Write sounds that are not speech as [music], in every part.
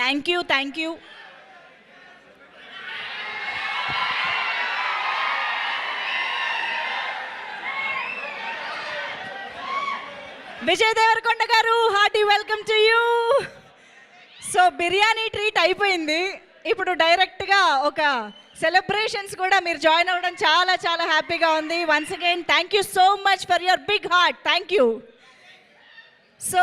Thank you thank you Vijay Devarakonda garu hearty welcome to you. So biryani treat అయిపోయింది. ఇప్పుడు డైరెక్ట్గా ఒక celebrations కూడా మీరు జాయిన్ అవ్వడం చాలా చాలా హ్యాపీగా ఉంది. Once again thank you so much for your big heart thank you so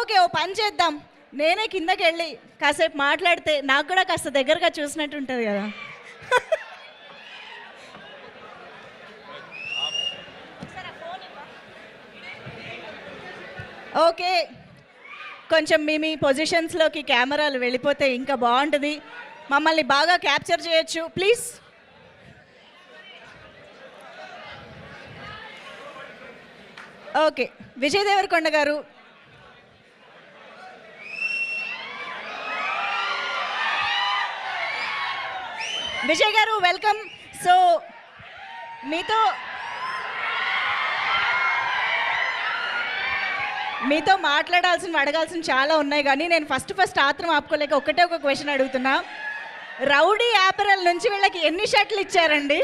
okay ఓ పని చేద్దాం. నేనే కిందకి వెళ్ళి కాసేపు మాట్లాడితే నాకు కూడా కాస్త దగ్గరగా చూసినట్టు ఉంటుంది కదా. ఓకే. కొంచెం మీ మీ పొజిషన్స్లోకి కెమెరాలు వెళ్ళిపోతే ఇంకా బాగుంటుంది. మమ్మల్ని బాగా క్యాప్చర్ చేయొచ్చు. ప్లీజ్. ఓకే. విజయ్ దేవరకొండ గారు విజయ్ గారు వెల్కమ్ సో మీతో మీతో మాట్లాడాల్సిన అడగాల్సిన చాలా ఉన్నాయి కానీ నేను ఫస్ట్ ఫస్ట్ ఆత్రం ఆపుకోలేక ఒకటే ఒక క్వశ్చన్ అడుగుతున్నా. రౌడీ యాపరల్ నుంచి వీళ్ళకి ఎన్ని షర్ట్లు ఇచ్చారండి?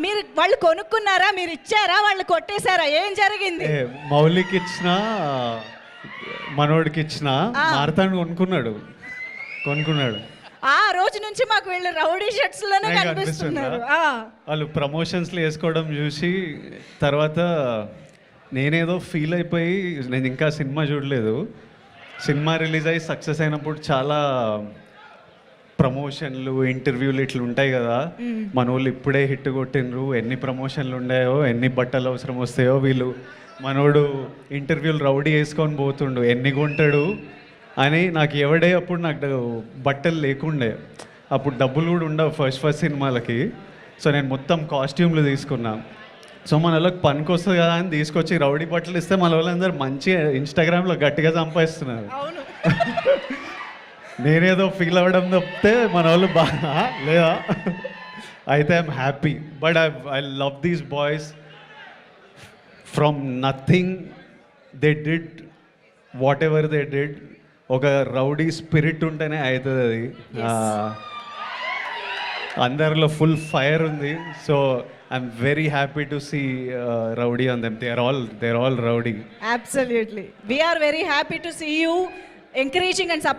మీరు వాళ్ళు కొనుక్కున్నారా? మీరు ఇచ్చారా? వాళ్ళు కొట్టేశారా? ఏం జరిగింది? మౌలికి ఇచ్చిన మనోడికి ఇచ్చిన ఆ. మారతాను కొనుక్కున్నాడు. కొనుక్కున్నాడు. ఆ రోజు నుంచి మాకు వీళ్ళు రౌడీ షర్ట్స్లోనే కనిపిస్తున్నారు. వాళ్ళు ప్రమోషన్స్లో వేసుకోవడం చూసి తర్వాత నేనేదో ఫీల్ అయిపోయి నేను ఇంకా సినిమా చూడలేదు. సినిమా రిలీజ్ అయ్యి సక్సెస్ అయినప్పుడు చాలా ప్రమోషన్లు ఇంటర్వ్యూలు ఇట్లా ఉంటాయి కదా. మన వాళ్ళు ఇప్పుడే హిట్ కొట్టినరు ఎన్ని ప్రమోషన్లు ఉన్నాయో ఎన్ని బట్టలు అవసరం వస్తాయో వీళ్ళు మనోడు ఇంటర్వ్యూలు రౌడీ వేసుకొని పోతుండు. ఎన్ని కొంటాడు? అని నాకు ఎవడే అప్పుడు నాకు బట్టలు లేకుండే. అప్పుడు డబ్బులు కూడా ఉండవు ఫస్ట్ ఫస్ట్ సినిమాలకి. సో నేను మొత్తం కాస్ట్యూమ్లు తీసుకున్నా. సో మన వాళ్ళకి పనికి వస్తుంది కదా అని తీసుకొచ్చి రౌడీ బట్టలు ఇస్తే మన వాళ్ళందరూ మంచిగా ఇన్స్టాగ్రామ్లో గట్టిగా సంపాదిస్తున్నారు. [laughs] నేనేదో ఫీల్ అవ్వడం తప్పితే మన వాళ్ళు బాగా లేదా? అయితే I'm happy. But I I love these boys from nothing. They did whatever they did ఒక రౌడీ స్పిరిట్ ఉంటేనే అవుతుంది అది. అందరిలో ఫుల్ ఫైర్ ఉంది. So I'm very happy to see rowdy on them they are all they are all rowdy. Absolutely we are very happy to see you encouraging and support